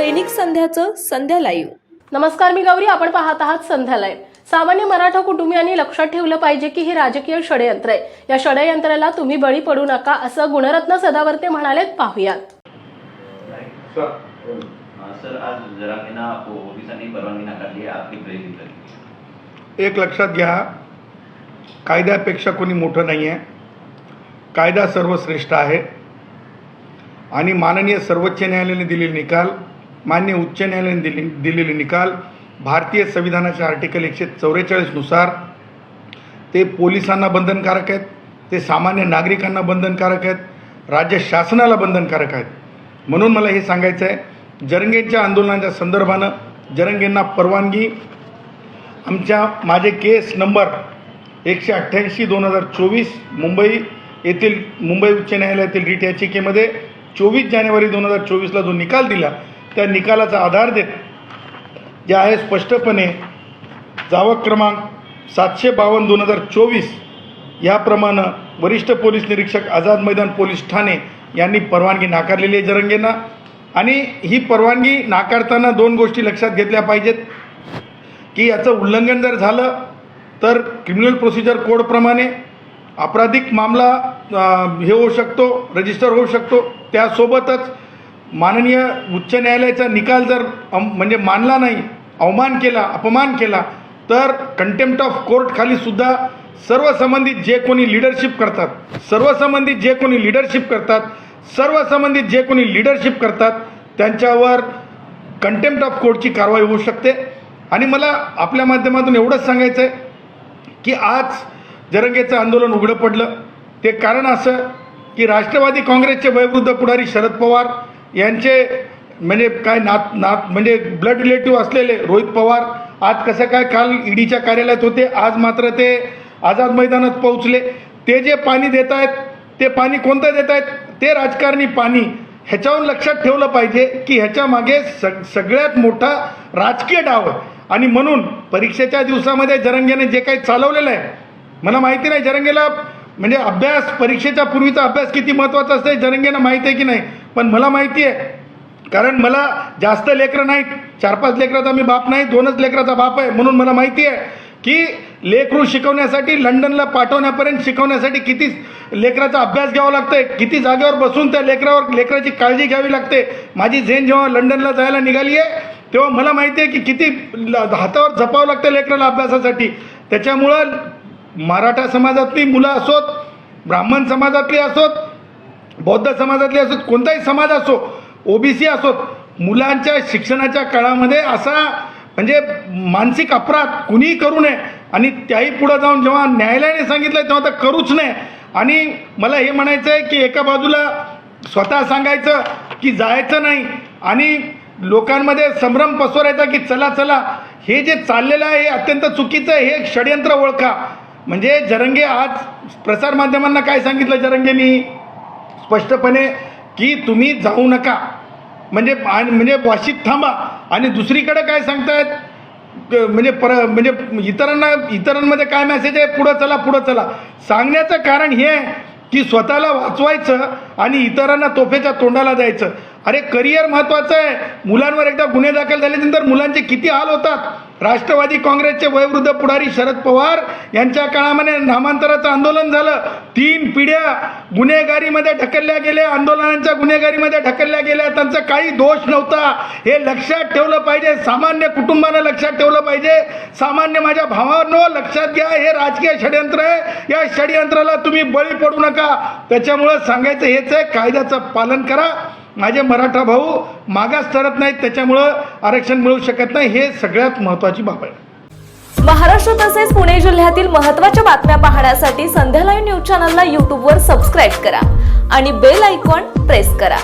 दैनिक संध्याचं संध्या live. नमस्कार मी गौरी आपण पाहत आहात संध्यालय सामान्य मराठा कुटुंबियांनी लक्षात ठेवलं पाहिजे की हे राजकीय षडयंत्र आहे. या षडयंत्राला तुम्ही बळी पडू नका असं गुणरत्न सदावर्ते म्हणाले पाहुयात. सर अ, सर आज जरांगीना पोलिसांनी परवानगी नाकारली आहे आपली प्रेस घेतली एक लक्षात घ्या कायद्यापेक्षा कोणी मोठं नाही आहे. कायदा सर्वश्रेष्ठ आहे. आणि माननीय सर्वोच्च न्यायालयाने दिलेले निकाल मान्य उच्च न्यायालयाने दिले दिलेले निकाल भारतीय संविधानाच्या आर्टिकल एकशे चौवेचाळीसनुसार ते पोलिसांना बंधनकारक आहेत ते सामान्य नागरिकांना बंधनकारक आहेत राज्य शासनाला बंधनकारक आहेत. म्हणून मला हे सांगायचं आहे जरंगेंच्या आंदोलनाच्या संदर्भानं जरंगेंना परवानगी आमच्या माझे केस नंबर एकशे अठ्ठ्याऐंशी दोन हजार चोवीस मुंबई येथील मुंबई उच्च न्यायालयातील रीट याचिकेमध्ये चोवीस जानेवारी दोन हजार चोवीसला जो निकाल दिला त्या निकालाचा आधार देत जे आहे स्पष्टपणे जावक क्रमांक सातशे बावन्न दोन हजार चोवीस याप्रमाणे वरिष्ठ पोलीस निरीक्षक आझाद मैदान पोलीस ठाणे यांनी परवानगी नाकारलेली आहे जरंगेंना. आणि ही परवानगी नाकारताना दोन गोष्टी लक्षात घेतल्या पाहिजेत की याचं उल्लंघन जर झालं तर क्रिमिनल प्रोसिजर कोडप्रमाणे आपराधिक मामला हे होऊ शकतो रजिस्टर होऊ शकतो. त्यासोबतच माननीय उच्च न्यायालयाचा निकाल जर म्हणजे मानला नाही अवमान केला अपमान केला तर कंटेम्प्ट ऑफ कोर्ट खाली सुद्धा सर्व संबंधित जे कोणी लिडरशिप करतात सर्व संबंधित जे कोणी लिडरशिप करतात सर्व संबंधित जे कोणी लिडरशिप करतात त्यांच्यावर कंटेम्प्ट ऑफ कोर्टची कारवाई होऊ शकते. आणि मला आपल्या माध्यमातून एवढंच सांगायचं आहे की आज जरंगेचं आंदोलन उघडं पडलं. ते कारण असं की राष्ट्रवादी काँग्रेसचे वयवृद्ध पुढारी शरद पवार यांचे म्हणजे काय नात नात म्हणजे ब्लड रिलेटिव्ह असलेले रोहित पवार आज कसं काय काल ईडीच्या कार्यालयात होते आज मात्र ते आझाद मैदानात पोहोचले. ते जे पाणी देत आहेत ते पाणी कोणतं देत आहेत ते राजकारणी पाणी. ह्याच्यावर लक्षात ठेवलं पाहिजे की ह्याच्या मागे सग सगळ्यात मोठा राजकीय डाव आहे. आणि म्हणून परीक्षेच्या दिवसामध्ये जरंगेने जे काही चालवलेलं आहे मला माहिती नाही जरंगेला म्हणजे अभ्यास परीक्षेच्या पूर्वीचा अभ्यास किती महत्त्वाचा असतं जरंगेनं माहिती आहे की नाही? पण मला माहिती आहे. कारण मला जास्त लेकरं नाहीत. चार पाच लेकराचा मी बाप नाही दोनच लेकराचा बाप आहे. म्हणून मला माहिती आहे की लेकरू शिकवण्यासाठी लंडनला पाठवण्यापर्यंत शिकवण्यासाठी किती लेकराचा अभ्यास घ्यावा लागतंय. किती जागेवर बसून त्या लेकरावर लेकराची काळजी घ्यावी लागते. माझी झेन जेव्हा लंडनला जायला निघाली आहे तेव्हा मला माहिती आहे की किती ल- हातावर जपावं लागतं लेकराला अभ्यासासाठी. त्याच्यामुळं मराठा समाजातली मुलं असोत ब्राह्मण समाजातली असोत बौद्ध समाजातले असोत कोणताही समाज असो ओबीसी असोत मुलांच्या शिक्षणाच्या काळामध्ये असा म्हणजे मानसिक अपराध कुणीही करू नये आणि त्याही पुढं जाऊन जेव्हा न्यायालयाने सांगितलं तेव्हा तर करूच नये. आणि मला हे म्हणायचं आहे की एका बाजूला स्वतः सांगायचं की जायचं नाही आणि लोकांमध्ये संभ्रम पसरायचा की चला चला हे जे चाललेलं आहे हे अत्यंत चुकीचं आहे हे षडयंत्र ओळखा. म्हणजे जरंगे आज प्रसारमाध्यमांना काय सांगितलं जरंगेनी? स्पष्टपणे की तुम्ही जाऊ नका. म्हणजे आणि म्हणजे वाशीत थांबा. आणि दुसरीकडे काय सांगतायत? म्हणजे पर म्हणजे इतरांना इतरांमध्ये काय मेसेज आहे? पुढं चला पुढं चला. सांगण्याचं कारण हे आहे की स्वतःला वाचवायचं आणि इतरांना तोफेच्या तोंडाला जायचं अरे करिअर महत्त्वाचं आहे. मुलांवर एकदा गुन्हे दाखल झाल्यानंतर मुलांचे किती हाल होतात? राष्ट्रवादी काँग्रेसचे वयोवृद्ध पुढारी शरद पवार यांच्या काळामध्ये नामांतराचं आंदोलन झालं. तीन पिढ्या गुन्हेगारीमध्ये ढकलल्या गेल्या आंदोलनांच्या गुन्हेगारीमध्ये ढकलल्या गेल्या. त्यांचा काही दोष नव्हता. हे लक्षात ठेवलं पाहिजे. सामान्य कुटुंबानं लक्षात ठेवलं पाहिजे. सामान्य माझ्या भावांनो लक्षात घ्या हे राजकीय षडयंत्र आहे. या षडयंत्राला तुम्ही बळी पडू नका. त्याच्यामुळं सांगायचं हेच आहे कायद्याचं पालन करा. माझे मराठा भाऊ मागास ठरत नाहीत त्याच्यामुळं आरक्षण मिळू शकत नाही. हे सगळ्यात महत्त्वाची बाब आहे. महाराष्ट्र तसेच पुणे जिल्ह्यातील महत्त्वाच्या बातम्या पाहण्यासाठी संध्या लाईव्ह न्यूज चॅनलला यूट्यूबवर सबस्क्राईब करा आणि बेल आयकॉन प्रेस करा.